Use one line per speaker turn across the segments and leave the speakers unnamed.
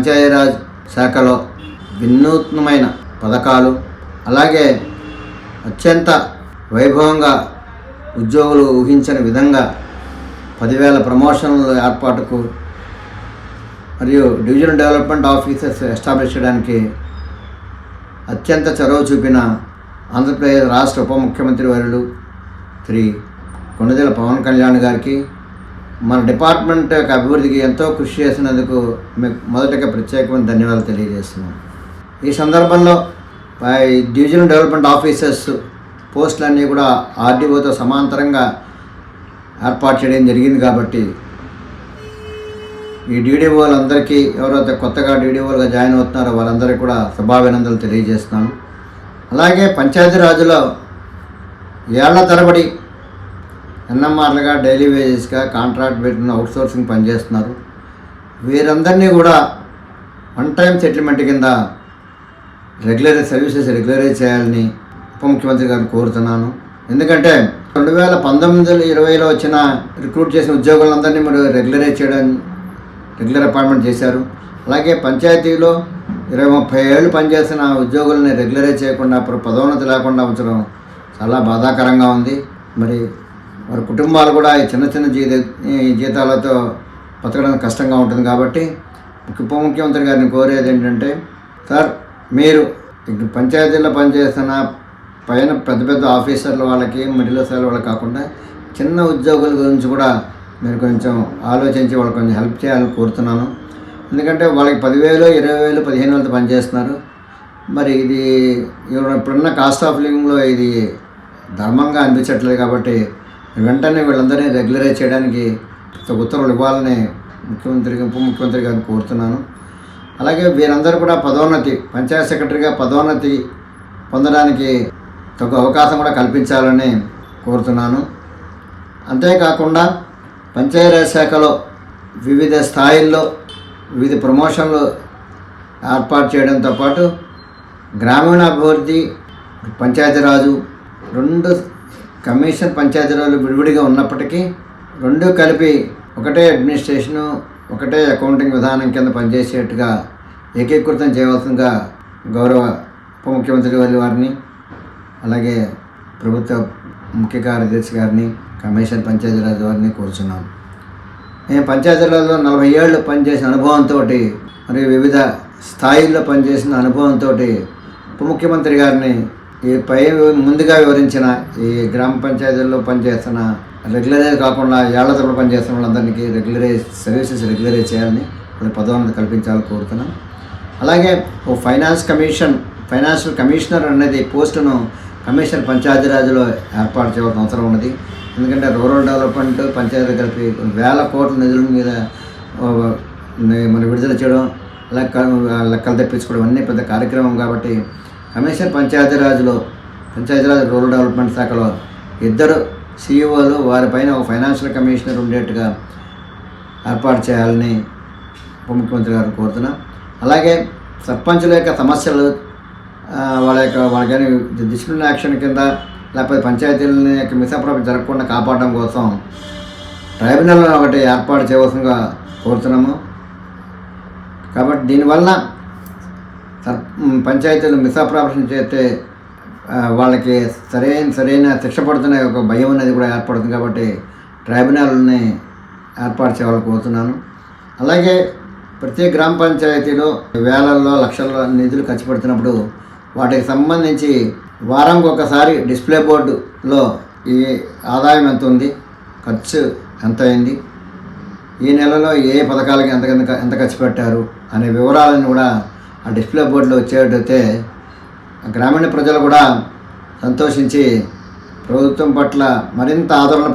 నమస్కారం పంచాయతీరాజ్ శాఖలో వినూత్నమైన పథకాలు అలాగే అత్యంత వైభవంగా ఉద్యోగులు ఊహించని విధంగా పదివేల ప్రమోషన్ల ఏర్పాటుకు మరియు డివిజనల్ డెవలప్మెంట్ ఆఫీసర్స్ ఎస్టాబ్లిష్ చేయడానికి అత్యంత చొరవ చూపిన ఆంధ్రప్రదేశ్ రాష్ట్ర ఉప ముఖ్యమంత్రి వర్యులు శ్రీ కొండజల పవన్ కళ్యాణ్ గారికి మన డిపార్ట్మెంట్ యొక్క అభివృద్ధికి ఎంతో కృషి చేసినందుకు మీకు మొదటగా ప్రత్యేకమైన ధన్యవాదాలు తెలియజేస్తున్నాం ఈ సందర్భంలో డివిజనల్ డెవలప్మెంట్ ఆఫీసర్స్ పోస్టులన్నీ కూడా ఆర్డీఓతో సమాంతరంగా ఏర్పాటు చేయడం జరిగింది కాబట్టి ఈ డీడీఓలందరికీ ఎవరైతే కొత్తగా డీడీఓలుగా జాయిన్ అవుతున్నారో వాళ్ళందరికీ కూడా శుభాభినందనలు తెలియజేస్తున్నాను. అలాగే పంచాయతీరాజులో ఏళ్ళ తరబడి ఎన్ఎంఆర్లుగా డైలీ వేజెస్గా కాంట్రాక్ట్ పెట్టిన అవుట్సోర్సింగ్ పనిచేస్తున్నారు. వీరందరినీ కూడా వన్ టైం సెటిల్మెంట్ కింద రెగ్యులర్ సర్వీసెస్ రెగ్యులరైజ్ చేయాలని ఉప ముఖ్యమంత్రి గారిని కోరుతున్నాను. ఎందుకంటే రెండు వేల పంతొమ్మిది ఇరవైలో వచ్చిన రిక్రూట్ చేసిన ఉద్యోగులందరినీ మీరు రెగ్యులరైజ్ చేయడం రెగ్యులర్ అపాయింట్మెంట్ చేశారు. అలాగే పంచాయతీలో ఇరవై ముప్పై ఏళ్ళు పనిచేసిన ఉద్యోగుల్ని రెగ్యులరైజ్ చేయకుండా అప్పుడు పదోన్నతి లేకుండా ఉంచడం చాలా బాధాకరంగా ఉంది. మరి వారి కుటుంబాలు కూడా ఈ చిన్న చిన్న జీత ఈ జీతాలతో బతకడం కష్టంగా ఉంటుంది కాబట్టి ఉప ముఖ్యమంత్రి గారిని కోరేది ఏంటంటే సార్ మీరు ఇక్కడ పంచాయతీల్లో పనిచేస్తున్న పైన పెద్ద పెద్ద ఆఫీసర్ల వాళ్ళకి మిడిల్ స్థాయి వాళ్ళకి కాకుండా చిన్న ఉద్యోగుల గురించి కూడా మీరు కొంచెం ఆలోచించి వాళ్ళకి కొంచెం హెల్ప్ చేయాలని కోరుతున్నాను. ఎందుకంటే వాళ్ళకి పదివేలు ఇరవై వేలు పదిహేను వేలతో పనిచేస్తున్నారు. మరి ఇది ఇప్పుడున్న కాస్ట్ ఆఫ్ లివింగ్లో ఇది ధర్మంగా అనిపించట్లేదు కాబట్టి వెంటనే వీళ్ళందరినీ రెగ్యులరైజ్ చేయడానికి ఉత్తర్వులు ఇవ్వాలని ముఖ్యమంత్రి ఉప ముఖ్యమంత్రి గారిని కోరుతున్నాను. అలాగే వీరందరూ కూడా పదోన్నతి పంచాయత్ సెక్రటరీగా పదోన్నతి పొందడానికి తగు అవకాశం కూడా కల్పించాలని కోరుతున్నాను. అంతేకాకుండా పంచాయతీరాజ్ శాఖలో వివిధ స్థాయిల్లో వివిధ ప్రమోషన్లు ఏర్పాటు చేయడంతో పాటు గ్రామీణాభివృద్ధి పంచాయతీరాజు రెండు కమిషన్ పంచాయతీరాజులు విడివిడిగా ఉన్నప్పటికీ రెండు కలిపి ఒకటే అడ్మినిస్ట్రేషను ఒకటే అకౌంటింగ్ విధానం కింద పనిచేసేట్టుగా ఏకీకృతం చేయవలసిందిగా గౌరవ ఉప ముఖ్యమంత్రి వారి వారిని అలాగే ప్రభుత్వ ముఖ్య కార్యదర్శి గారిని కమిషన్ పంచాయతీరాజ్ వారిని కోరుచున్నాను నేను పంచాయతీరాజ్లో నలభై ఏళ్ళు పనిచేసిన అనుభవంతో మరియు వివిధ స్థాయిల్లో పనిచేసిన అనుభవంతో ఉప ముఖ్యమంత్రి గారిని ఈ పై ముందుగా వివరించిన ఈ గ్రామ పంచాయతీల్లో పనిచేస్తున్న రెగ్యులరైజ్ కాకుండా ఏళ్ళ తరబడి పనిచేస్తున్న వాళ్ళందరికీ రెగ్యులరైజ్ సర్వీసెస్ రెగ్యులరైజ్ చేయాలని వాళ్ళకి పదోన్నతి కల్పించాలని కోరుతున్నాను అలాగే ఓ ఫైనాన్స్ కమిషన్ ఫైనాన్షియల్ కమిషనర్ అనేది పోస్టును కమిషన్ పంచాయతీరాజ్లో ఏర్పాటు చేయవలసిన అవసరం ఉన్నది. ఎందుకంటే రూరల్ డెవలప్మెంట్ పంచాయతీ కలిపి వేల కోట్ల నిధుల మీద మనం విడుదల చేయడం లెక్క లెక్కలు తెప్పించుకోవడం అన్నీ పెద్ద కార్యక్రమం కాబట్టి కమిషన్ పంచాయతీరాజ్లో పంచాయతీరాజ్ రూరల్ డెవలప్మెంట్ శాఖలో ఇద్దరు సీఈఓలు వారిపైన ఒక ఫైనాన్షియల్ కమిషనర్ ఉండేట్టుగా ఏర్పాటు చేయాలని ఉప ముఖ్యమంత్రి గారు కోరుతున్నాం. అలాగే సర్పంచుల యొక్క సమస్యలు వాళ్ళ యొక్క వాళ్ళకని డిసిప్లిన్ యాక్షన్ కింద లేకపోతే పంచాయతీలని యొక్క మిసప్రభ జరగకుండా కాపాడడం కోసం ట్రైబ్యునల్ ఒకటి ఏర్పాటు చేయవలసిందిగా కోరుతున్నాము. కాబట్టి దీనివల్ల పంచాయతీలు మిస్అప్రాపరేషన్ చేస్తే వాళ్ళకి సరైన సరైన శిక్ష పడుతున్న ఒక భయం అనేది కూడా ఏర్పడుతుంది కాబట్టి ట్రైబ్యునల్ని ఏర్పాటు చేయాలని కోరుతున్నాను. అలాగే ప్రతి గ్రామ పంచాయతీలో వేలల్లో లక్షల్లో నిధులు ఖర్చు పెడుతున్నప్పుడు వాటికి సంబంధించి వారానికి ఒకసారి డిస్ప్లే బోర్డులో ఈ ఆదాయం ఎంత ఉంది ఖర్చు ఎంత అయింది ఈ నెలలో ఏ పథకాలకి ఎంత ఎంత ఖర్చు పెట్టారు అనే వివరాలను కూడా ఆ డిస్ప్లే బోర్డులో వచ్చేటైతే గ్రామీణ ప్రజలు కూడా సంతోషించి ప్రభుత్వం పట్ల మరింత ఆదరణ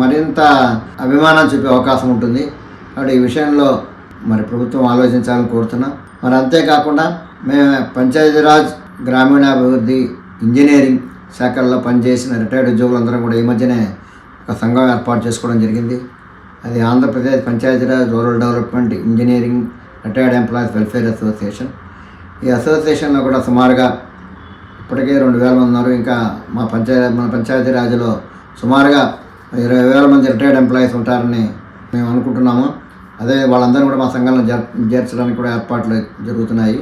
మరింత అభిమానం చూపే అవకాశం ఉంటుంది. కాబట్టి ఈ విషయంలో మరి ప్రభుత్వం ఆలోచించాలని కోరుతున్నాం. మరి అంతేకాకుండా మేము పంచాయతీరాజ్ గ్రామీణాభివృద్ధి ఇంజనీరింగ్ శాఖల్లో పనిచేసిన రిటైర్డ్ ఉద్యోగులందరం కూడా ఈ మధ్యనే ఒక సంఘం ఏర్పాటు చేసుకోవడం జరిగింది. అది Andhra Pradesh Panchayati Raj rural development engineering retired employees welfare association ఈ అసోసియేషన్లో కూడా సుమారుగా ఇప్పటికే రెండు వేల మంది ఉన్నారు. ఇంకా మా పంచాయతీ మన పంచాయతీరాజ్లో సుమారుగా ఇరవై వేల మంది రిటైర్డ్ ఎంప్లాయీస్ ఉంటారని మేము అనుకుంటున్నాము. అదే వాళ్ళందరూ కూడా మా సంఘంలో జర్ చేర్చడానికి కూడా ఏర్పాట్లు జరుగుతున్నాయి.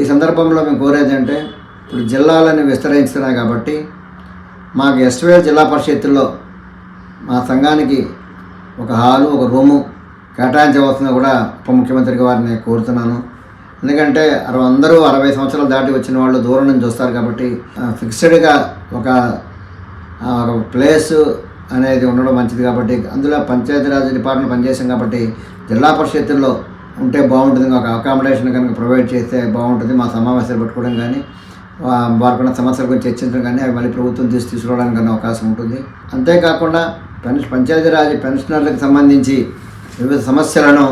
ఈ సందర్భంలో మేము కోరేది అంటే ఇప్పుడు జిల్లాలను విస్తరించుతున్నాయి కాబట్టి మాకు ఎస్వేల్ జిల్లా పరిషత్తుల్లో మా సంఘానికి ఒక హాలు ఒక రూము కేటాయించవలసింది కూడా ఉప ముఖ్యమంత్రి వారిని కోరుతున్నాను. ఎందుకంటే అరవై అందరూ అరవై సంవత్సరాలు దాటి వచ్చిన వాళ్ళు దూరం నుంచి వస్తారు కాబట్టి ఫిక్స్డ్గా ఒక ఒక ప్లేస్ అనేది ఉండడం మంచిది కాబట్టి అందులో పంచాయతీరాజ్ డిపార్ట్మెంట్ పనిచేసాం కాబట్టి జిల్లా పరిషత్తుల్లో ఉంటే బాగుంటుంది. ఒక అకామిడేషన్ కనుక ప్రొవైడ్ చేస్తే బాగుంటుంది. మా సమావేశాలు పెట్టుకోవడం కానీ వారికి వారికున్న సమస్యల గురించి చర్చించడం కానీ అవి మళ్ళీ ప్రభుత్వం తీసి తీసుకురావడానికి కానీ అవకాశం ఉంటుంది. అంతేకాకుండా పెన్షన్ పంచాయతీరాజ్ పెన్షనర్లకు సంబంధించి వివిధ సమస్యలను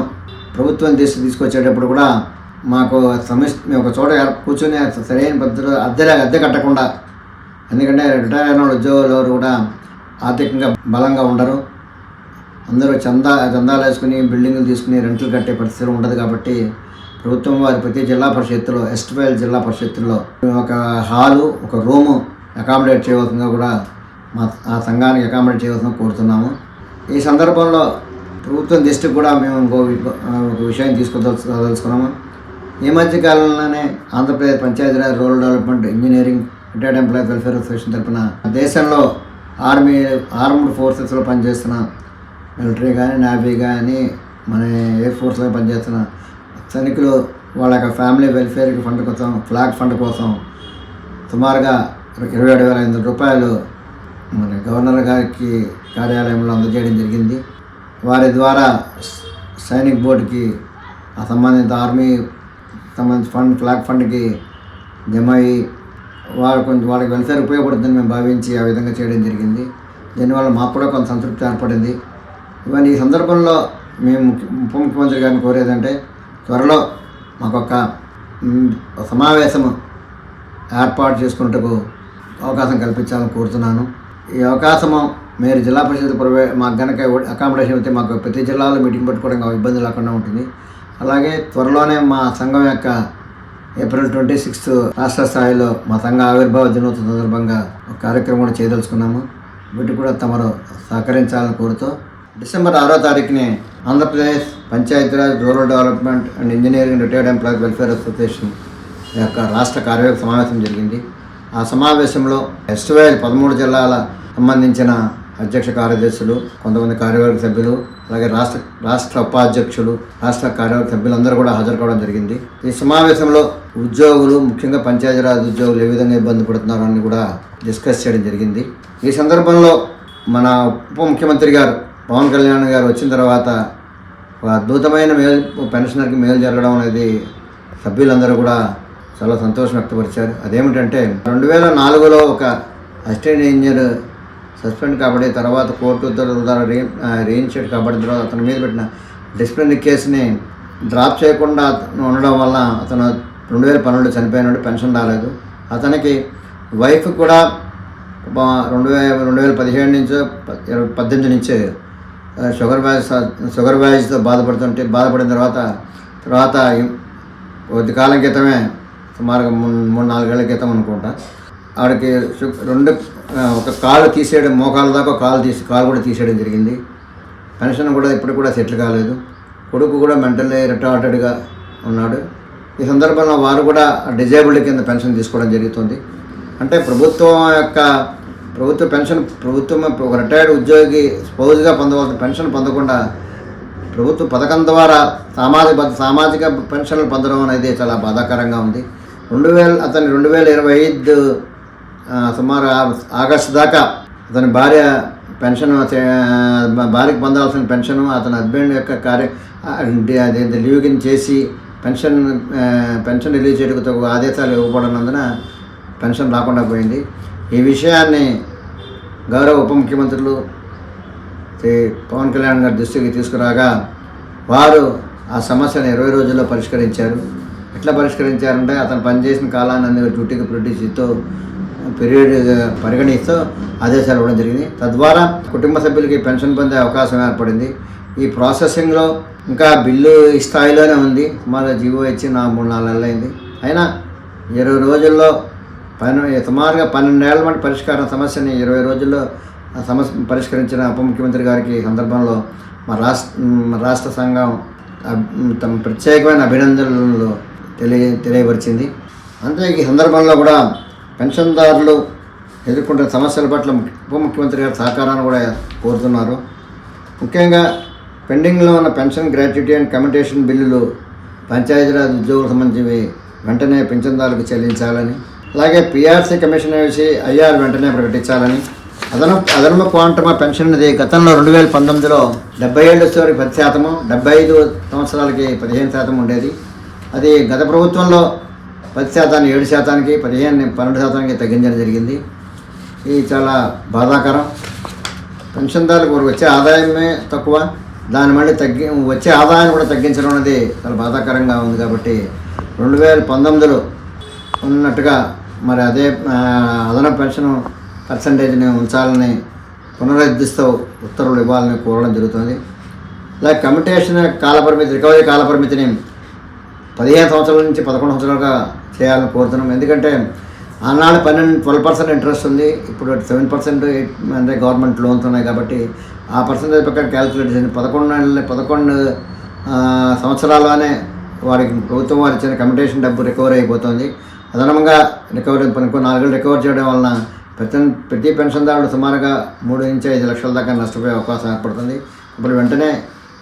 ప్రభుత్వం తీసుకు తీసుకొచ్చేటప్పుడు కూడా మాకు సమస్య ఒక చోట కూర్చొని సరైన పద్ధతిలో అద్దె అద్దె కట్టకుండా ఎందుకంటే రిటైర్ అయిన ఉద్యోగులు ఎవరు కూడా ఆర్థికంగా బలంగా ఉండరు. అందరూ చందా చందాలు వేసుకుని బిల్డింగులు తీసుకుని రెంట్లు కట్టే పరిస్థితులు ఉండదు కాబట్టి ప్రభుత్వం వారి ప్రతి జిల్లా పరిషత్తులో ఎస్ట్వైల్ జిల్లా పరిషత్తుల్లో ఒక హాలు ఒక రూము అకామిడేట్ చేయవలసిందిగా కూడా మా ఆ సంఘానికి అకామిడేట్ చేయవలసిందిగా కోరుతున్నాము. ఈ సందర్భంలో ప్రభుత్వం దృష్టికి కూడా మేము ఒక విషయం తీసుకోదలుచుకున్నాము ఈ మధ్య కాలంలోనే Andhra Pradesh Panchayati Raj rural development engineering retired employee welfare association తరఫున దేశంలో ఆర్మీ ఆర్మ్డ్ ఫోర్సెస్లో పనిచేస్తున్న మిలిటరీ కానీ నావీ కానీ మన ఎయిర్ ఫోర్స్లో పనిచేస్తున్న సైనికులు వాళ్ళ యొక్క ఫ్యామిలీ వెల్ఫేర్ ఫండ్ కోసం ఫ్లాగ్ ఫండ్ కోసం సుమారుగా ఇరవై ఏడు వేల ఐదు వందల రూపాయలు మన గవర్నర్ గారికి కార్యాలయంలో అందజేయడం జరిగింది. వారి ద్వారా సైనిక్ బోర్డుకి ఆ సంబంధిత ఆర్మీ సంబంధించిన ఫండ్ ఫ్లాగ్ ఫండ్కి జమ అయ్యి వారు కొంచెం వాళ్ళకి వెల్ఫేర్ ఉపయోగపడుతుందని మేము భావించి ఆ విధంగా చేయడం జరిగింది. దీనివల్ల మాకు కూడా కొంత సంతృప్తి ఏర్పడింది. ఇవన్నీ ఈ సందర్భంలో మేము ముఖ్య- ఉప ముఖ్యమంత్రి గారిని కోరేదంటే త్వరలో మాకొక సమావేశము ఏర్పాటు చేసుకున్నట్టుకు అవకాశం కల్పించాలని కోరుతున్నాను. ఈ అవకాశము మీరు జిల్లా పరిషత్ ప్రవే మాకు కనుక అకామిడేషన్ అయితే మాకు ప్రతి జిల్లాలో మీటింగ్ పెట్టుకోవడం ఇబ్బంది లేకుండా ఉంటుంది. అలాగే త్వరలోనే మా సంఘం యొక్క ఏప్రిల్ ట్వంటీ సిక్స్త్ రాష్ట్ర స్థాయిలో మా సంఘ ఆవిర్భావ దినోత్సవం సందర్భంగా ఒక కార్యక్రమం కూడా చేయదలుచుకున్నాము. వీటికి కూడా తమరు సహకరించాలని కోరుతూ డిసెంబర్ ఆరో తారీఖుని Andhra Pradesh Panchayati Raj rural development and engineering retired employees welfare association యొక్క రాష్ట్ర కార్యవర్గ సమావేశం జరిగింది. ఆ సమావేశంలో ఎస్టివైల్ పదమూడు జిల్లాల సంబంధించిన అధ్యక్ష కార్యదర్శులు కొంతమంది కార్యవర్గ సభ్యులు అలాగే రాష్ట్ర రాష్ట్ర ఉపాధ్యక్షులు రాష్ట్ర కార్యవర్గ సభ్యులందరూ కూడా హాజరు కావడం జరిగింది. ఈ సమావేశంలో ఉద్యోగులు ముఖ్యంగా పంచాయతీరాజ్ ఉద్యోగులు ఏ విధంగా ఇబ్బంది పడుతున్నారో అని కూడా డిస్కస్ చేయడం జరిగింది. ఈ సందర్భంలో మన ఉప ముఖ్యమంత్రి గారు పవన్ కళ్యాణ్ గారు వచ్చిన తర్వాత ఒక అద్భుతమైన మేలు పెన్షనర్కి మేలు జరగడం అనేది సభ్యులందరూ కూడా చాలా సంతోషం వ్యక్తపరిచారు. అదేమిటంటే రెండు వేల నాలుగులో ఒక అసిస్టెంట్ ఇంజనీర్ సస్పెండ్ కాబట్టి తర్వాత కోర్టు ఉత్తర్వుల ద్వారా రీ షీట్ కాబట్టి తర్వాత అతని మీద పెట్టిన డిసిప్లినరీ కేసుని డ్రాప్ చేయకుండా ఉండడం వల్ల అతను రెండు వేల పన్నెండు చనిపోయినట్టు పెన్షన్ రాలేదు. అతనికి వైఫ్ కూడా రెండు వేల రెండు వేల పదిహేడు నుంచి ఇరవై- పద్దెనిమిది నుంచి షుగర్ వ్యాధి షుగర్ వ్యాధితో బాధపడుతుంటే బాధపడిన తర్వాత తర్వాత కొద్ది కాలం క్రితమే సుమారుగా మూడు మూడు నాలుగేళ్ళ క్రితం అనుకుంటా. ఆవిడకి రెండు ఒక కాలు తీసేయడం మోకాలు దాకా కాలు తీసి కాలు కూడా తీసేయడం జరిగింది. పెన్షన్ కూడా ఇప్పుడు కూడా సెటిల్ కాలేదు. కొడుకు కూడా మెంటల్లీ రిటార్టెడ్గా ఉన్నాడు. ఈ సందర్భంలో వారు కూడా డిజేబుల్డ్ కింద పెన్షన్ తీసుకోవడం జరుగుతుంది. అంటే ప్రభుత్వం యొక్క ప్రభుత్వ పెన్షన్ ప్రభుత్వం ఒక రిటైర్డ్ ఉద్యోగి స్పౌజ్గా పొందవలసిన పెన్షన్ పొందకుండా ప్రభుత్వ పథకం ద్వారా సామాజిక సామాజిక పెన్షన్లు పొందడం అనేది చాలా బాధాకరంగా ఉంది. రెండు వేల అతని రెండు వేల ఇరవై ఐదు సుమారు ఆగస్టు దాకా అతని భార్య పెన్షన్ భార్యకు పొందాల్సిన పెన్షన్ అతని హస్బెండ్ యొక్క కార్య అది డి- లీవ్ కింద చేసి పెన్షన్ పెన్షన్ రిలీజ్ చేయడానికి తగు ఆదేశాలు ఇవ్వబడినందున పెన్షన్ రాకుండా పోయింది. ఈ విషయాన్ని గౌరవ ఉప ముఖ్యమంత్రులు శ్రీ పవన్ కళ్యాణ్ గారి దృష్టికి తీసుకురాగా వారు ఆ సమస్యను ఇరవై రోజుల్లో పరిష్కరించారు. ఎట్లా పరిష్కరించారంటే అతను పనిచేసిన కాలాన్ని డ్యూటీకి ప్రొడ్యూస్తో పీరియడ్ uh, పరిగణిస్తూ ఆదేశాలు ఇవ్వడం జరిగింది. తద్వారా కుటుంబ సభ్యులకి పెన్షన్ పొందే అవకాశం ఏర్పడింది. ఈ ప్రాసెసింగ్లో ఇంకా బిల్లు ఈ స్థాయిలోనే ఉంది. సుమారు జీవో ఇచ్చి నా మూడు నాలుగు నెలలు అయింది అయినా ఇరవై రోజుల్లో పని సుమారుగా పన్నెండేళ్ళ మంది పరిష్కారం సమస్యని ఇరవై రోజుల్లో సమస్య పరిష్కరించిన ఉప ముఖ్యమంత్రి గారికి సందర్భంలో మా రాష్ట్ర రాష్ట్ర సంఘం తమ ప్రత్యేకమైన అభినందనలు తెలియ తెలియపరిచింది. అంతే ఈ సందర్భంలో కూడా పెన్షన్దారులు ఎదుర్కొంటున్న సమస్యల పట్ల ఉప ముఖ్యమంత్రి గారి సహకారాన్ని కూడా కోరుతున్నారు. ముఖ్యంగా పెండింగ్లో ఉన్న పెన్షన్ గ్రాట్యుటీ అండ్ కమిటేషన్ బిల్లులు పంచాయతీరాజ్ ఉద్యోగులకు సంబంధించివి వెంటనే పెన్షన్దారులకు చెల్లించాలని అలాగే పిఆర్సీ కమిషన్ వేసి ఐఆర్ వెంటనే ప్రకటించాలని అదన అదనపు క్వాంటమ పెన్షన్ అనేది గతంలో రెండు వేల పంతొమ్మిదిలో డెబ్బై ఏళ్ళు వచ్చేవారికి పది శాతము డెబ్బై ఐదు సంవత్సరాలకి పదిహేను శాతం ఉండేది. అది గత ప్రభుత్వంలో పది శాతాన్ని ఏడు శాతానికి పదిహేను పన్నెండు శాతానికి తగ్గించడం జరిగింది. ఇది చాలా బాధాకరం. పెన్షన్దారులకు వచ్చే ఆదాయమే తక్కువ. దాని మళ్ళీ తగ్గి వచ్చే ఆదాయాన్ని కూడా తగ్గించడం అనేది చాలా బాధాకరంగా ఉంది కాబట్టి రెండు వేల పంతొమ్మిదిలో ఉన్నట్టుగా మరి అదే అదనపు పెన్షన్ పర్సంటేజ్ని ఉంచాలని పునరుద్ధరిస్తూ ఉత్తర్వులు ఇవ్వాలని కోరడం జరుగుతుంది. అలాగే కమిటేషన్ కాలపరిమితి రికవరీ కాలపరిమితిని పదిహేను సంవత్సరాల నుంచి పదకొండు సంవత్సరాలుగా చేయాలని కోరుతున్నాం. ఎందుకంటే ఆనాడు పన్నెండు ట్వెల్వ్ పర్సెంట్ ఇంట్రెస్ట్ ఉంది. ఇప్పుడు సెవెన్ పర్సెంట్ ఎయిట్ అంటే గవర్నమెంట్ లోన్స్ ఉన్నాయి కాబట్టి ఆ పర్సెంటేజ్ ప్రకారం క్యాలిక్యులేట్ చేసి పదకొండు నెలలు పదకొండు సంవత్సరాల్లోనే వారికి ప్రభుత్వం వారు ఇచ్చిన కమిటేషన్ డబ్బు రికవరీ అయిపోతుంది. అదనంగా రికవరీ ఇంకో నాలుగేళ్ళు రికవర్ చేయడం వలన ప్రతి ప్రతి పెన్షన్దారుడు సుమారుగా మూడు నుంచి ఐదు లక్షల దాకా నష్టపోయే అవకాశం ఏర్పడుతుంది. ఇప్పుడు వెంటనే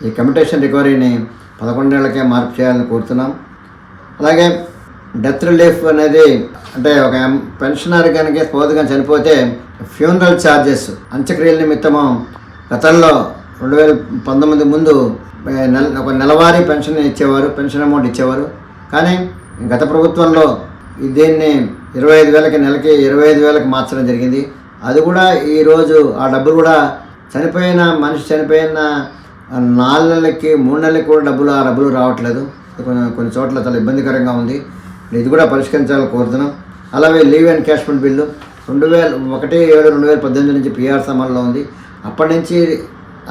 ఈ కమిటేషన్ రికవరీని పదకొండేళ్ళకే మార్పు చేయాలని కోరుతున్నాం. అలాగే డెత్ రిలీఫ్ అనేది అంటే ఒక పెన్షనర్ కనుక పోతుగా చనిపోతే ఫ్యూనరల్ ఛార్జెస్ అంత్యక్రియల నిమిత్తము గతంలో రెండు వేల పంతొమ్మిది ముందు నెల ఒక నెలవారీ పెన్షన్ ఇచ్చేవారు పెన్షన్ అమౌంట్ ఇచ్చేవారు. కానీ గత ప్రభుత్వంలో దీన్ని ఇరవై ఐదు వేలకి నెలకి ఇరవై ఐదు వేలకు మార్చడం జరిగింది. అది కూడా ఈరోజు ఆ డబ్బులు కూడా చనిపోయిన మనిషి చనిపోయిన నాలుగు నెలలకి మూడు నెలలకి కూడా డబ్బులు ఆ డబ్బులు రావట్లేదు. కొన్ని కొన్ని చోట్ల చాలా ఇబ్బందికరంగా ఉంది. ఇది కూడా పరిష్కరించాలని కోరుతున్నాం. అలాగే లీవ్ అండ్ క్యాష్మెంట్ బిల్లు. రెండు వేల ఒకటి ఏడు రెండు వేల పద్దెనిమిది నుంచి పిఆర్ అమల్లో ఉంది. అప్పటి నుంచి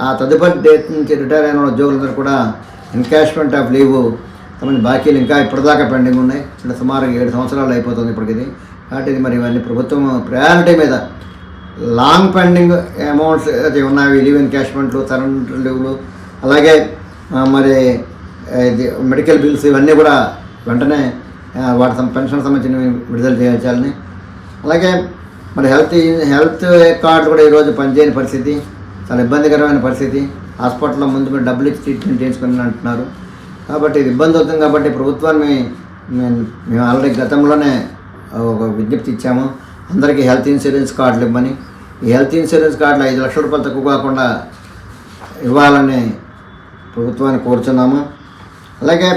ఆ తదుపరి డేట్ నుంచి రిటైర్ అయిన ఉద్యోగులందరూ కూడా ఎన్కాష్మెంట్ ఆఫ్ లీవ్ తమ బాకీలు ఇంకా ఇప్పటిదాకా పెండింగ్ ఉన్నాయి. అంటే సుమారు ఏడు సంవత్సరాలు అయిపోతుంది ఇప్పటికిది. కాబట్టి ఇది మరి ఇవన్నీ ప్రభుత్వం ప్రయారిటీ మీద లాంగ్ పెండింగ్ అమౌంట్స్ అయితే ఉన్నాయి లీవ్ ఎన్కాష్మెంట్లు సరెండర్ లీవ్లు అలాగే మరి ఇది మెడికల్ బిల్స్ ఇవన్నీ కూడా వెంటనే వాటి పెన్షన్ సంబంధించినవి విడుదల చేయాలని అలాగే మరి హెల్త్ హెల్త్ కార్డు కూడా ఈరోజు పనిచేయని పరిస్థితి చాలా ఇబ్బందికరమైన పరిస్థితి. హాస్పిటల్లో ముందు మీరు డబ్బులు ఇచ్చి ట్రీట్మెంట్ చేయించుకుని అంటున్నారు. కాబట్టి ఇది ఇబ్బంది అవుతుంది కాబట్టి ప్రభుత్వాన్ని మేము మేము ఆల్రెడీ గతంలోనే ఒక విజ్ఞప్తి ఇచ్చాము. అందరికీ హెల్త్ ఇన్సూరెన్స్ కార్డులు ఇవ్వమని. ఈ హెల్త్ ఇన్సూరెన్స్ కార్డులు ఐదు లక్షల రూపాయలు తక్కువ కాకుండా ఇవ్వాలని ప్రభుత్వాన్ని కోరుచున్నాము. అలాగే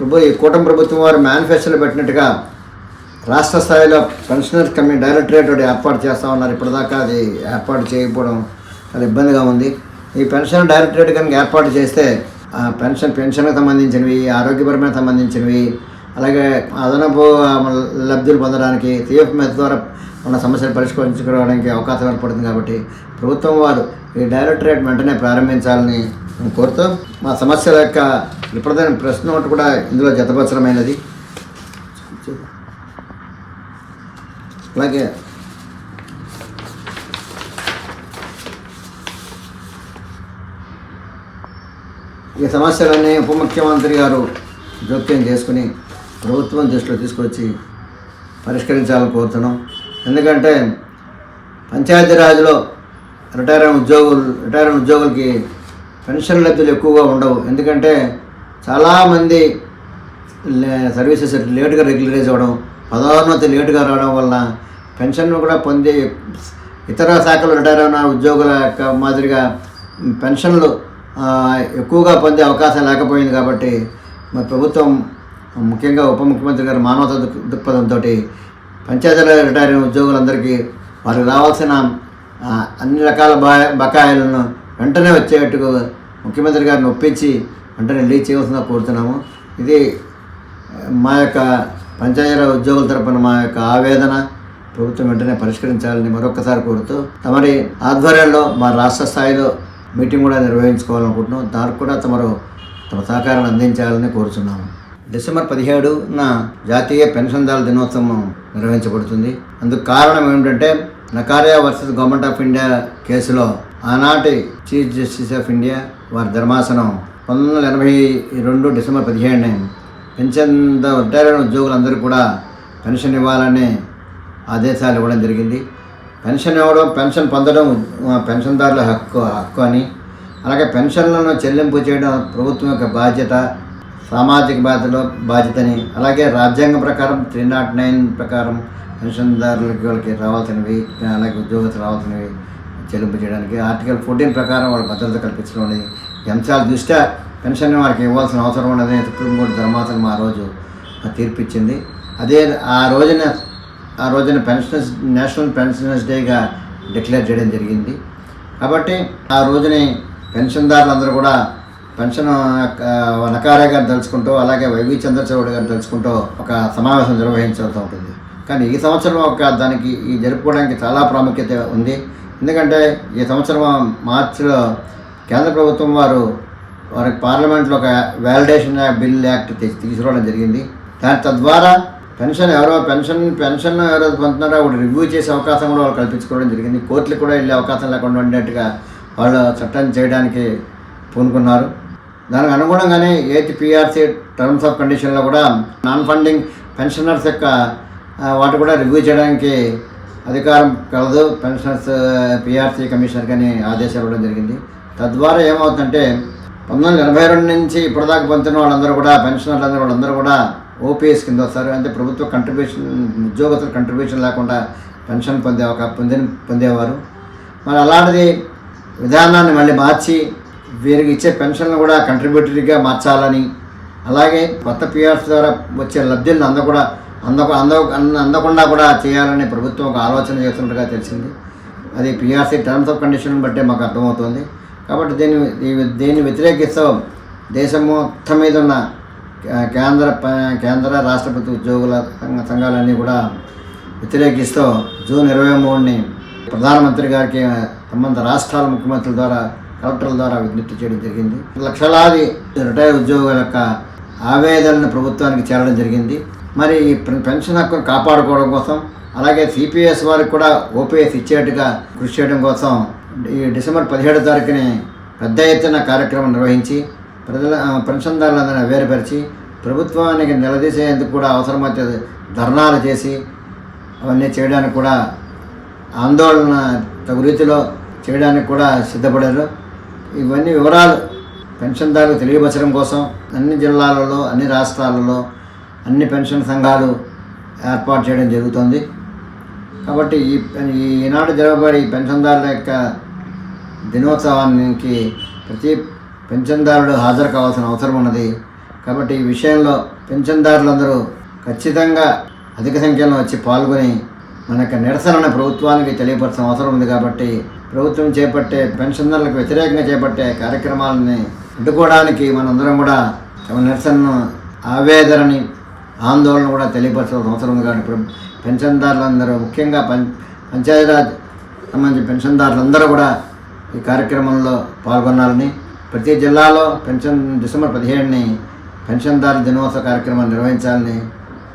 ప్రభు ఈ కూటమి ప్రభుత్వం వారు మేనిఫెస్టోలో పెట్టినట్టుగా రాష్ట్ర స్థాయిలో పెన్షనర్స్ కమి డైరెక్టరేట్ ఒకటి ఏర్పాటు చేస్తా ఉన్నారు. ఇప్పటిదాకా అది ఏర్పాటు చేయకపోవడం చాలా ఇబ్బందిగా ఉంది. ఈ పెన్షన్ డైరెక్టరేట్ కనుక ఏర్పాటు చేస్తే ఆ పెన్షన్ పెన్షన్కి సంబంధించినవి ఆరోగ్యపరమైన సంబంధించినవి అలాగే అదనపు లబ్ధులు పొందడానికి సిఎఫ్ మెథడ్ ద్వారా ఉన్న సమస్యలు పరిష్కరించుకోవడానికి అవకాశం ఏర్పడుతుంది కాబట్టి ప్రభుత్వం వారు ఈ డైరెక్టరేట్ వెంటనే ప్రారంభించాలని కోరుతూ మా సమస్యల యొక్క విపరీతమైన ప్రశ్న ఒకటి కూడా ఇందులో జతపరచడమైనది. అలాగే ఈ సమస్యలన్నీ ఉప ముఖ్యమంత్రి గారు జోక్యం చేసుకుని ప్రభుత్వం దృష్టిలో తీసుకొచ్చి పరిష్కరించాలని కోరుతున్నాం. ఎందుకంటే పంచాయతీరాజ్లో రిటైర్ అయిన ఉద్యోగులు రిటైర్ అయిన ఉద్యోగులకి పెన్షన్ లబ్ధులు ఎక్కువగా ఉండవు. ఎందుకంటే చాలామంది లే- సర్వీసెస్ లేటుగా రెగ్యులరైజ్ అవ్వడం పదోన్నతి లేటుగా రావడం వల్ల పెన్షన్ కూడా పొందే ఇతర శాఖలు రిటైర్ అయిన ఉద్యోగుల యొక్క మాదిరిగా పెన్షన్లు ఎక్కువగా పొందే అవకాశం లేకపోయింది కాబట్టి మరి ప్రభుత్వం ముఖ్యంగా ఉప ముఖ్యమంత్రి గారు మానవత దృక్పథంతో పంచాయతీలో రిటైర్ అయిన ఉద్యోగులందరికీ వారికి రావాల్సిన అన్ని రకాల బా బకాయిలను వెంటనే వచ్చేట్టుగా ముఖ్యమంత్రి గారిని ఒప్పించి వెంటనే రిలీజ్ చేయవలసిందిగా కోరుతున్నాము. ఇది మా యొక్క పంచాయతీరాజ్ ఉద్యోగుల తరపున మా యొక్క ఆవేదన. ప్రభుత్వం వెంటనే పరిష్కరించాలని మరొకసారి కోరుతూ తమరి ఆధ్వర్యంలో మా రాష్ట్ర స్థాయిలో మీటింగ్ కూడా నిర్వహించుకోవాలనుకుంటున్నాం. దానికి కూడా తమరు తమ సహకారాన్ని అందించాలని కోరుచున్నాము. డిసెంబర్ పదిహేడున జాతీయ పెన్షన్దారుల దినోత్సవం నిర్వహించబడుతుంది. అందుకు కారణం ఏమిటంటే Nakaria versus government of India కేసులో ఆనాటి చీఫ్ జస్టిస్ ఆఫ్ ఇండియా వారి ధర్మాసనం పంతొమ్మిది వందల ఎనభై రెండు డిసెంబర్ పదిహేడునే. పెన్షన్ రిటైర్ ఉద్యోగులందరూ కూడా పెన్షన్ ఇవ్వాలని ఆదేశాలు ఇవ్వడం జరిగింది. పెన్షన్ ఇవ్వడం పెన్షన్ పొందడం పెన్షన్దారుల హక్కు హక్కు అని. అలాగే పెన్షన్లను చెల్లింపు చేయడం ప్రభుత్వం యొక్క బాధ్యత సామాజిక బాధ్యతలో బాధ్యతని. అలాగే రాజ్యాంగం ప్రకారం త్రీ నాట్ నైన్ ప్రకారం పెన్షన్దారులకి వాళ్ళకి రావాల్సినవి అలాగే ఉద్యోగస్తులు రావాల్సినవి. చెల్లింపు చేయడానికి ఆర్టికల్ ఫోర్టీన్ ప్రకారం వాళ్ళ భద్రత కల్పించడం అంశాల దృష్ట్యా పెన్షన్ వారికి ఇవ్వాల్సిన అవసరం ఉండదని సుప్రీంకోర్టు ధర్మాసనం ఆ రోజు తీర్పిచ్చింది. అదే ఆ రోజున ఆ రోజున పెన్షనర్స్ నేషనల్ పెన్షనర్స్ డేగా డిక్లేర్ చేయడం జరిగింది. కాబట్టి ఆ రోజుని పెన్షన్దారులందరూ కూడా పెన్షన్ యొక్క గారు గారిని తలుచుకుంటూ అలాగే వైవి చంద్రచౌడ్ గారు తలుచుకుంటూ ఒక సమావేశం నిర్వహించాల్సి ఉంటుంది. కానీ ఈ సంవత్సరం ఒక దానికి ఈ జరుపుకోవడానికి చాలా ప్రాముఖ్యత ఉంది. ఎందుకంటే ఈ సంవత్సరం మార్చిలో కేంద్ర ప్రభుత్వం వారు వారికి పార్లమెంట్లో ఒక వ్యాలిడేషన్ బిల్ యాక్ట్ తెచ్చి తీసుకురావడం జరిగింది. దాని తద్వారా పెన్షన్ ఎవరో పెన్షన్ పెన్షన్ ఎవరో పొందుతున్నారో వాళ్ళు రివ్యూ చేసే అవకాశం కూడా వాళ్ళు కల్పించుకోవడం జరిగింది. కోర్టులకు కూడా వెళ్ళే అవకాశం లేకుండా ఉండేట్టుగా వాళ్ళు చట్టం చేయడానికి పూనుకున్నారు. దానికి అనుగుణంగానే ఎయిత్ పిఆర్సీ టర్మ్స్ ఆఫ్ కండిషన్లో కూడా నాన్ ఫండింగ్ పెన్షనర్స్ యొక్క వాటి కూడా రివ్యూ చేయడానికి అధికారం కలదు పెన్షన్స్ పిఆర్సీ కమిషనర్ కానీ ఆదేశాలు ఇవ్వడం జరిగింది. తద్వారా ఏమవుతుందంటే పంతొమ్మిది వందల ఎనభై రెండు నుంచి ఇప్పటిదాకా పొందిన వాళ్ళందరూ కూడా పెన్షనర్లు వాళ్ళందరూ కూడా ఓపీఎస్ కింద వస్తారు. అంటే ప్రభుత్వ కంట్రిబ్యూషన్ ఉద్యోగస్తుల కంట్రిబ్యూషన్ లేకుండా పెన్షన్ పొందే ఒక పొంది పొందేవారు. మరి అలాంటిది విధానాన్ని మళ్ళీ మార్చి వీరికి ఇచ్చే పెన్షన్లు కూడా కంట్రిబ్యూటరీగా మార్చాలని అలాగే కొత్త పిఆర్స్ ద్వారా వచ్చే లబ్ధులను అందరూ కూడా అంద అంద అందకుండా కూడా చేయాలని ప్రభుత్వం ఒక ఆలోచన చేస్తున్నట్టుగా తెలిసింది. అది పిఆర్సీ టర్మ్స్ ఆఫ్ కండిషన్ బట్టే మాకు అర్థమవుతుంది. కాబట్టి దీన్ని దీన్ని వ్యతిరేకిస్తూ దేశం మొత్తం మీద ఉన్న కేంద్ర కేంద్ర రాష్ట్రపతి ఉద్యోగుల సంఘ సంఘాలన్నీ కూడా వ్యతిరేకిస్తూ జూన్ ఇరవై మూడుని ప్రధానమంత్రి గారికి సంబంధ రాష్ట్రాల ముఖ్యమంత్రుల ద్వారా కలెక్టర్ల ద్వారా విజ్ఞప్తి చేయడం జరిగింది. లక్షలాది రిటైర్ ఉద్యోగుల యొక్క ఆవేదనను ప్రభుత్వానికి చేరడం జరిగింది. మరి ఈ పెన్- పెన్షన్ హక్కును కాపాడుకోవడం కోసం అలాగే సిపిఎస్ వారికి కూడా ఓపీఎస్ ఇచ్చేట్టుగా కృషి చేయడం కోసం ఈ డిసెంబర్ పదిహేడో తారీఖుని పెద్ద ఎత్తున కార్యక్రమం నిర్వహించి ప్రజల పెన్షన్దారులందరినీ వేరుపరిచి ప్రభుత్వానికి నిలదీసేందుకు కూడా అవసరమైతే ధర్నాలు చేసి అవన్నీ చేయడానికి కూడా ఆందోళన తగు రీతిలో చేయడానికి కూడా సిద్ధపడారు. ఇవన్నీ వివరాలు పెన్షన్దారులు తెలియపరచడం కోసం అన్ని జిల్లాలలో అన్ని రాష్ట్రాలలో అన్ని పెన్షన్ సంఘాలు ఏర్పాటు చేయడం జరుగుతుంది. కాబట్టి ఈ ఈనాడు జరగబడే ఈ పెన్షన్దారుల యొక్క దినోత్సవానికి ప్రతి పెన్షన్దారుడు హాజరు కావాల్సిన అవసరం ఉన్నది. కాబట్టి ఈ విషయంలో పెన్షన్దారులందరూ ఖచ్చితంగా అధిక సంఖ్యలో వచ్చి పాల్గొని మన యొక్క నిరసనను ప్రభుత్వానికి తెలియపరచిన అవసరం ఉంది కాబట్టి ప్రభుత్వం చేపట్టే పెన్షన్దారులకు వ్యతిరేకంగా చేపట్టే కార్యక్రమాలని అడ్డుకోవడానికి మనందరం కూడా తమ నిరసనను ఆవేదనని ఆందోళన కూడా తెలియపరచాల్సిన అవసరం ఉంది. పెన్షన్దారులందరూ ముఖ్యంగా పం పంచాయతీరాజ్ సంబంధించిన పెన్షన్దారులందరూ కూడా ఈ కార్యక్రమంలో పాల్గొనాలని ప్రతి జిల్లాలో పెన్షన్ డిసెంబర్ పదిహేడుని పెన్షన్దారుల దినోత్సవ కార్యక్రమాన్ని నిర్వహించాలని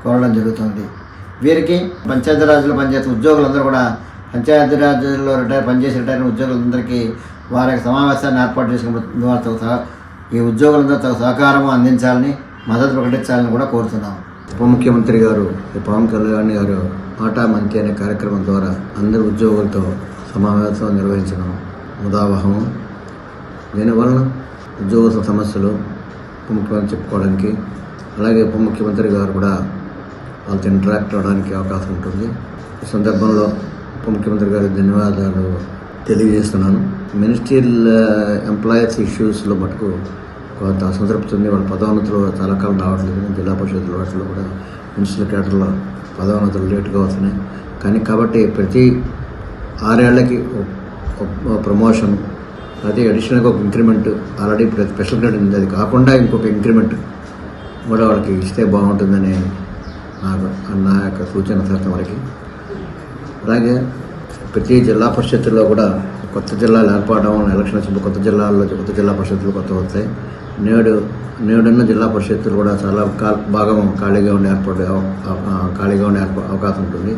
కోరడం జరుగుతుంది. వీరికి పంచాయతీరాజ్లో పనిచేసే ఉద్యోగులందరూ కూడా పంచాయతీరాజ్లో రిటైర్ పనిచేసే రిటైర్ ఉద్యోగులందరికీ వారి యొక్క సమావేశాన్ని ఏర్పాటు చేసుకున్న వారితో సహా ఈ ఉద్యోగులందరితో సహకారం అందించాలని మద్దతు ప్రకటించాలని కూడా కోరుతున్నాము. ఉప ముఖ్యమంత్రి గారు పవన్ కళ్యాణ్ గారు ఆటా మంచి అనే కార్యక్రమం ద్వారా అందరి ఉద్యోగులతో సమావేశం నిర్వహించడం ముదావహము దీనివలన ఉద్యోగ సమస్యలు ఉప ముఖ్యమంత్రి చెప్పుకోవడానికి అలాగే ఉప ముఖ్యమంత్రి గారు కూడా వాళ్ళతో ఇంటరాక్ట్ అవ్వడానికి అవకాశం ఉంటుంది. ఈ సందర్భంలో ఉప ముఖ్యమంత్రి గారు ధన్యవాదాలు తెలియజేస్తున్నాను. మినిస్ట్రియల్ ఎంప్లాయీస్ ఇష్యూస్లో మటుకు కొంత అసంతృప్తి ఉంది వాళ్ళ పదోన్నతులు చాలా కాలం రావట్లేదు. జిల్లా పరిషత్ వాటిలో కూడా మున్సిపల్ కేటర్లో పదోన్నతులు లేటుగా వస్తున్నాయి. కానీ కాబట్టి ప్రతి ఆరేళ్ళకి ప్రమోషన్ అదే అడిషనల్గా ఒక ఇంక్రిమెంట్ ఆల్రెడీ ప్రతి స్పెషల్ గ్రేడ్ ఉంది. అది కాకుండా ఇంకొక ఇంక్రిమెంట్ కూడా వాళ్ళకి ఇస్తే బాగుంటుందని నాకు నా యొక్క సూచన శాతం వారికి. అలాగే ప్రతి జిల్లా పరిషత్తుల్లో కూడా కొత్త జిల్లాలు ఏర్పడడం ఎలక్షన్ వచ్చినప్పుడు కొత్త జిల్లాల్లో కొత్త జిల్లా పరిషత్తులు కొత్త వస్తాయి. నేడు నేడున్న జిల్లా పరిషత్తులు కూడా చాలా కా భాగం ఖాళీగా ఉండే ఏర్పడే ఖాళీగా ఉండే అవకాశం ఉంటుంది.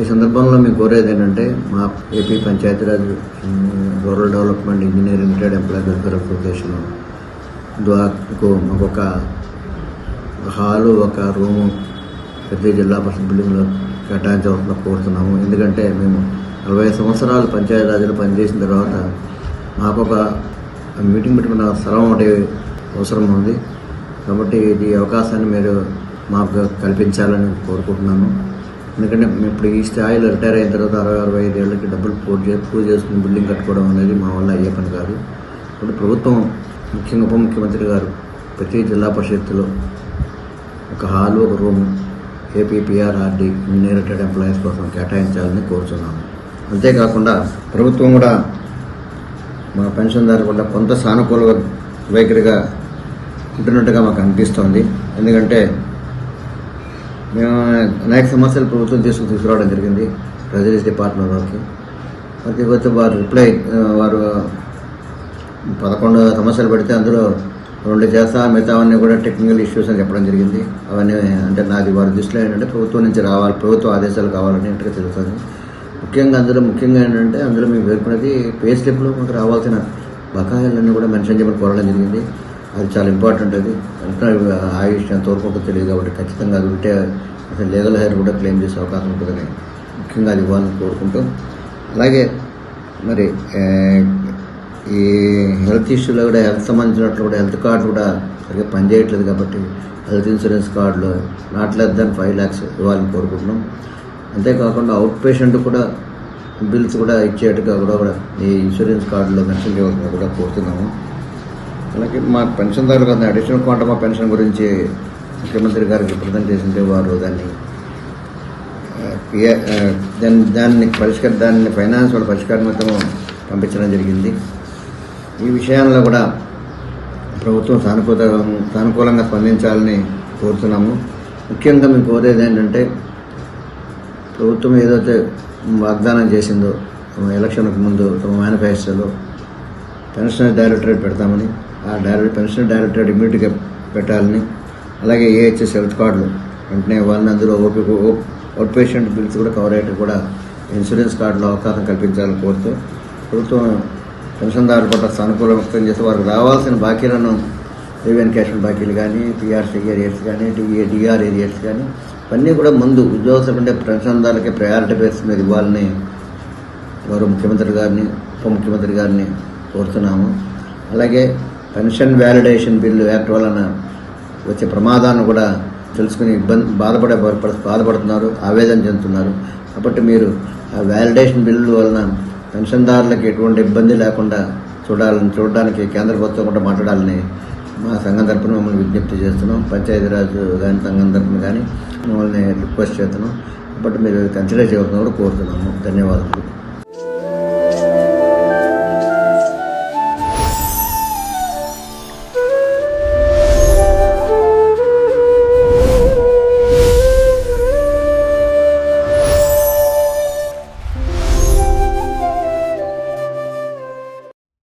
ఈ సందర్భంలో మేము కోరేది ఏంటంటే మా AP Panchayati Raj rural development engineering retired employee welfare association ద్వారాకు మాకు ఒక ఒక హాలు ఒక రూము ప్రతి జిల్లా పరిషత్ బిల్డింగ్లో కేటాయించవలసిన కోరుతున్నాము. ఎందుకంటే మేము నలభై సంవత్సరాలు పంచాయతీరాజ్లో పనిచేసిన తర్వాత మాకు ఒక మీటింగ్ పెట్టుకున్న స్థలం ఒకటి అవసరం ఉంది. కాబట్టి ఈ అవకాశాన్ని మీరు మాకు కల్పించాలని కోరుకుంటున్నాను ఎందుకంటే మేము ఇప్పుడు ఈ స్థాయిలో రిటైర్ అయిన తర్వాత అరవై అరవై ఐదు ఏళ్ళకి డబ్బులు పూజ చే పూజ చేసుకుని బిల్డింగ్ కట్టుకోవడం అనేది మా వల్ల అయ్యే పని కాదు. ఇప్పుడు ప్రభుత్వం ముఖ్యంగా ఉప ముఖ్యమంత్రి గారు ప్రతి జిల్లా పరిషత్తులో ఒక హాలు ఒక రూము ఏపీపీఆర్ఆర్డి రిటైర్డ్ ఎంప్లాయీస్ కోసం కేటాయించాలని కోరుతున్నాను అంతేకాకుండా ప్రభుత్వం కూడా మా పెన్షన్దారు వల్ల కొంత సానుకూల వైఖరిగా ఉంటున్నట్టుగా మాకు అనిపిస్తోంది. ఎందుకంటే మేము అనేక సమస్యలు ప్రభుత్వం తీసుకు తీసుకురావడం జరిగింది. ట్రెజరీస్ డిపార్ట్మెంట్ వారికి. ప్రతి వచ్చి వారు రిప్లై వారు పదకొండు సమస్యలు పెడితే అందులో రెండు చేస్తా మిగతావన్నీ కూడా టెక్నికల్ ఇష్యూస్ అని చెప్పడం జరిగింది. అవన్నీ అంటే నాది వారి దృష్టిలో ఏంటంటే ప్రభుత్వం నుంచి రావాలి ప్రభుత్వ ఆదేశాలు కావాలని ఇంటికి తెలుస్తుంది. ముఖ్యంగా అందులో ముఖ్యంగా ఏంటంటే అందులో మేము పేర్కొన్నది పే స్లిప్లో మాకు రావాల్సిన బకాయిలన్నీ కూడా మెన్షన్ చేయమని కోరడం జరిగింది. అది చాలా ఇంపార్టెంట్ అది. అంటే ఆ విషయం తెలియదు కాబట్టి ఖచ్చితంగా అది ఉంటే అసలు లీగల్ హెయిర్ కూడా క్లెయిమ్ చేసే అవకాశం ఉంటుందని ముఖ్యంగా అది ఇవ్వాలని కోరుకుంటూ. అలాగే మరి ఈ హెల్త్ ఇష్యూలో కూడా హెల్త్ సంబంధించినట్లు కూడా హెల్త్ కార్డు కూడా సరిగ్గా పనిచేయట్లేదు కాబట్టి హెల్త్ ఇన్సూరెన్స్ కార్డులో not less than five lakhs ఇవ్వాలని కోరుకుంటున్నాం. అంతేకాకుండా అవుట్ పేషెంట్ కూడా బిల్స్ కూడా ఇచ్చేట్టుగా కూడా కూడా ఈ ఇన్సూరెన్స్ కార్డులో మెన్షన్ చేయవలసిన కూడా కోరుతున్నాము. అలాగే మా పెన్షన్దారులకు కానీ అడిషనల్ క్వాంటమ్ ఆఫ్ పెన్షన్ గురించి ముఖ్యమంత్రి గారికి ప్రజెంట్ చేసింటే వారు దాన్ని దాన్ని దాన్ని పరిష్కరి దాన్ని ఫైనాన్స్ వాళ్ళ పరిష్కారం పంపించడం జరిగింది. ఈ విషయాల్లో కూడా ప్రభుత్వం సానుకూల సానుకూలంగా స్పందించాలని కోరుతున్నాము. ముఖ్యంగా మేము కోరేది ఏంటంటే ప్రభుత్వం ఏదైతే వాగ్దానం చేసిందో తమ ఎలక్షన్కు ముందు తమ మేనిఫెస్టోలో పెన్షన్ డైరెక్టరేట్ పెడతామని ఆ డైరెక్ట్ పెన్షన్ డైరెక్టరేట్ ఇమ్మీడియట్గా పెట్టాలని అలాగే ఏహెచ్ఎస్ హెల్త్ కార్డులు వెంటనే వాళ్ళని అందులో ఓపీ అవుట్ పేషెంట్ బిల్స్ కూడా కవర్ అయ్యేట్టు కూడా ఇన్సూరెన్స్ కార్డులో అవకాశం కల్పించాలని కోరుతూ ప్రభుత్వం పెన్షన్దారుల పట్ల సానుకూల వ్యక్తం చేస్తే వారికి రావాల్సిన బాకీలను రివెన్ క్యాషన్ బాకీలు కానీ పిఆర్సీ ఏరియాస్ కానీ డిఏ డిఆర్ ఏరియాస్ కానీ ఇవన్నీ కూడా ముందు ఉద్యోగస్తులు ఉండే పెన్షన్దారులకి ప్రయారిటీ బేస్ మీద ఇవ్వాలని గౌరవ ముఖ్యమంత్రి గారిని ఉప ముఖ్యమంత్రి గారిని కోరుతున్నాము. అలాగే పెన్షన్ వ్యాలిడేషన్ బిల్లు యాక్ట్ వలన వచ్చే ప్రమాదాన్ని కూడా తెలుసుకుని ఇబ్బంది బాధపడే బాధపడుతున్నారు ఆవేదన చెందుతున్నారు. కాబట్టి మీరు ఆ వ్యాలిడేషన్ బిల్లు వలన పెన్షన్దారులకు ఎటువంటి ఇబ్బంది లేకుండా చూడాలని చూడడానికి కేంద్ర ప్రభుత్వం కూడా మాట్లాడాలని మా సంఘం తరపున మమ్మల్ని విజ్ఞప్తి చేస్తున్నాం. పంచాయతీరాజ్ కానీ సంఘం తరపున కానీ మమ్మల్ని రిక్వెస్ట్ చేస్తున్నాం. బట్ మీరు కన్సిడర్ చేయవలసిన కూడా కోరుతున్నాము. ధన్యవాదాలు